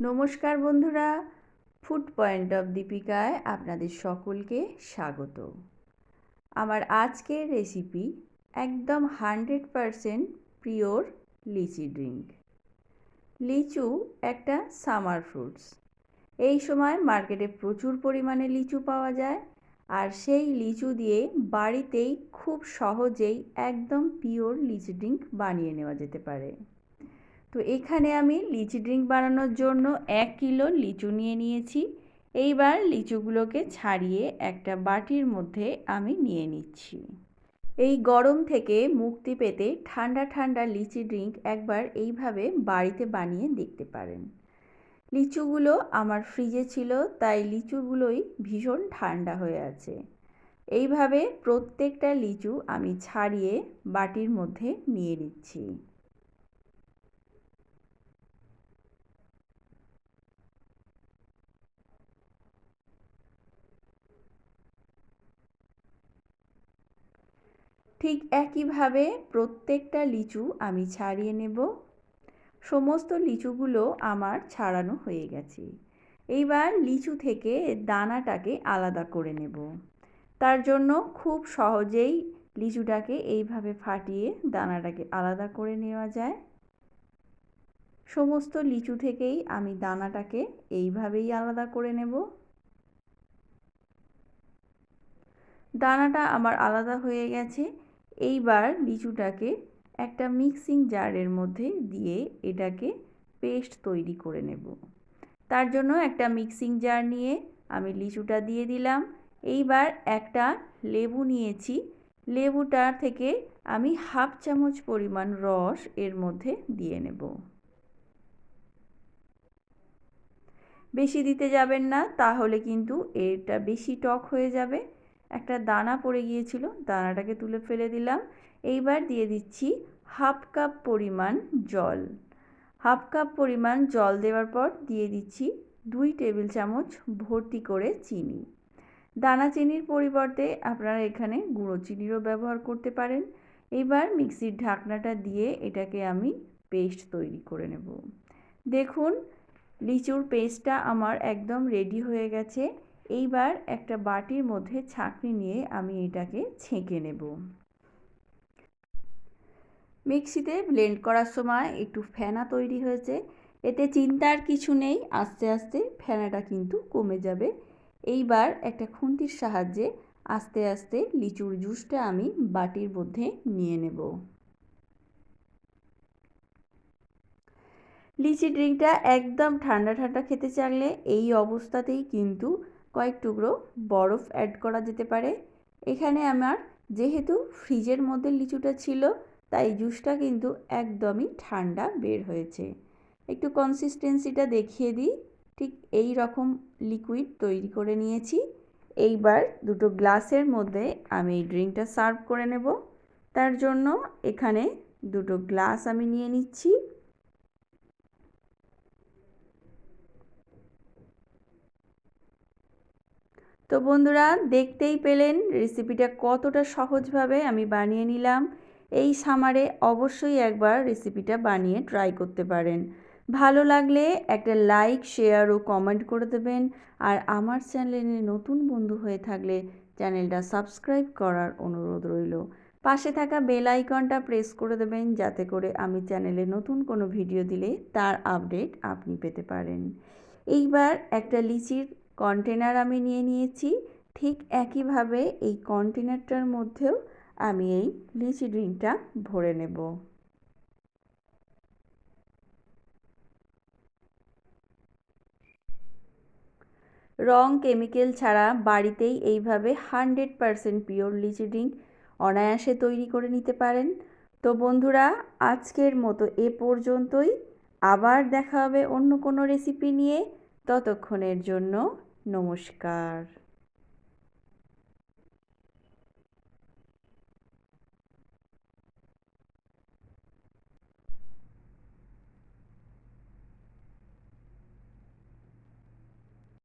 নমস্কার বন্ধুরা food point of দীপিকায় আপনাদের সকলকে স্বাগত। আমার আজকের রেসিপি একদম hundred percent pure lychee drink. লিচু একটা সামার ফ্রুটস। এই সময় মার্কেটে প্রচুর পরিমাণে লিচু পাওয়া যায় আর সেই লিচু দিয়ে বাড়িতেই খুব সহজেই একদম পিওর লিচি ড্রিঙ্ক বানিয়ে নেওয়া যেতে পারে। তো এখানে আমি লিচি ড্রিঙ্ক বানানোর জন্য এক কিলো লিচু নিয়ে নিয়েছি। এইবার লিচুগুলোকে ছাড়িয়ে একটা বাটির মধ্যে আমি নিয়ে নিচ্ছি। এই গরম থেকে মুক্তি পেতে ঠান্ডা ঠান্ডা লিচি ড্রিঙ্ক একবার এইভাবে বাড়িতে বানিয়ে দেখতে পারেন। লিচুগুলো আমার ফ্রিজে ছিল, তাই লিচুগুলোই ভীষণ ঠান্ডা হয়ে আছে। এইভাবে প্রত্যেকটা লিচু আমি ছাড়িয়ে বাটির মধ্যে নিয়ে নিচ্ছি। ঠিক একইভাবে প্রত্যেকটা লিচু আমি ছাড়িয়ে নেব। সমস্ত লিচুগুলো আমার ছাড়ানো হয়ে গেছে। এইবার লিচু থেকে দানাটাকে আলাদা করে নেব। তার জন্য খুব সহজেই লিচুটাকে এইভাবে ফাটিয়ে দানাটাকে আলাদা করে নেওয়া যায়। সমস্ত লিচু থেকেই আমি দানাটাকে এইভাবেই আলাদা করে নেব। দানাটা আমার আলাদা হয়ে গেছে। এইবার লিচুটাকে একটা মিক্সিং জারের মধ্যে দিয়ে এটাকে পেস্ট তৈরি করে নেব। তার জন্য একটা মিক্সিং জার নিয়ে আমি লিচুটা দিয়ে দিলাম। এইবার একটা লেবু নিয়েছি। লেবুটার থেকে আমি হাফ চামচ পরিমাণ রস এর মধ্যে দিয়ে নেব। বেশি দিতে যাবেন না, তাহলে কিন্তু এটা বেশি টক হয়ে যাবে। একটা দানা পড়ে গিয়েছিল, দানাটাকে তুলে ফেলে দিলাম। এইবার দিয়ে দিচ্ছি হাফ কাপ পরিমাণ জল। হাফ কাপ পরিমাণ জল দেওয়ার পর দিয়ে দিচ্ছি দুই টেবিল চামচ ভর্তি করে চিনি। দানা চিনির পরিবর্তে আপনারা এখানে গুঁড়ো চিনিরও ব্যবহার করতে পারেন। এবার মিক্সির ঢাকনাটা দিয়ে এটাকে আমি পেস্ট তৈরি করে নেব। দেখুন, লিচুর পেস্টটা আমার একদম রেডি হয়ে গেছে। এইবার একটা বাটির মধ্যে ছাঁকনি নিয়ে আমি এটাকে ছেঁকে নেব। মিক্সিতে ব্লেন্ড করার সময় একটু ফেনা তৈরি হয়েছে। এতে চিন্তার কিছু নেই, আস্তে আস্তে ফেনাটা কিন্তু কমে যাবে। এইবার একটা খুন্তির সাহায্যে আস্তে আস্তে লিচুর জুসটা আমি বাটির মধ্যে নিয়ে নেব। লিচি ড্রিঙ্কটা একদম ঠান্ডা ঠান্ডা খেতে চাইলে এই অবস্থাতেই কিন্তু কয়েক টুকরো বরফ অ্যাড করা যেতে পারে। এখানে আমার যেহেতু ফ্রিজের মধ্যে লিচুটা ছিল, তাই জুসটা কিন্তু একদমই ঠান্ডা বের হয়েছে। একটু কনসিস্টেন্সিটা দেখিয়ে দিই। ঠিক এই রকম লিকুইড তৈরি করে নিয়েছি। এইবার দুটো গ্লাসের মধ্যে আমি এই ড্রিঙ্কটা সার্ভ করে নেব। তার জন্য এখানে দুটো গ্লাস আমি নিয়ে নিচ্ছি। তো বন্ধুরা, দেখতেই পেলেন রেসিপিটা কতটা সহজভাবে আমি বানিয়ে নিলাম। এই সামারে অবশ্যই একবার রেসিপিটা বানিয়ে ট্রাই করতে পারেন। ভালো লাগলে একটা লাইক শেয়ার ও কমেন্ট করে দেবেন। আর আমার চ্যানেলে নতুন বন্ধু হয়ে থাকলে চ্যানেলটা সাবস্ক্রাইব করার অনুরোধ রইল। পাশে থাকা বেল আইকনটা প্রেস করে দেবেন যাতে করে আমি চ্যানেলে নতুন কোনো ভিডিও দিলে তার আপডেট আপনি পেতে পারেন। এইবার একটা লিচির কন্টেনার আমি নিয়ে নিয়েছি। ঠিক একইভাবে এই কন্টেনারটার মধ্যেও আমি এই লিচি ড্রিঙ্কটা ভরে নেব। রং কেমিক্যাল ছাড়া বাড়িতেই এইভাবে hundred percent pure lychee drink অনায়াসে তৈরি করে নিতে পারেন। তো বন্ধুরা, আজকের মতো এ পর্যন্তই। আবার দেখা হবে অন্য কোনো রেসিপি নিয়ে। ততক্ষণের জন্য নমস্কার।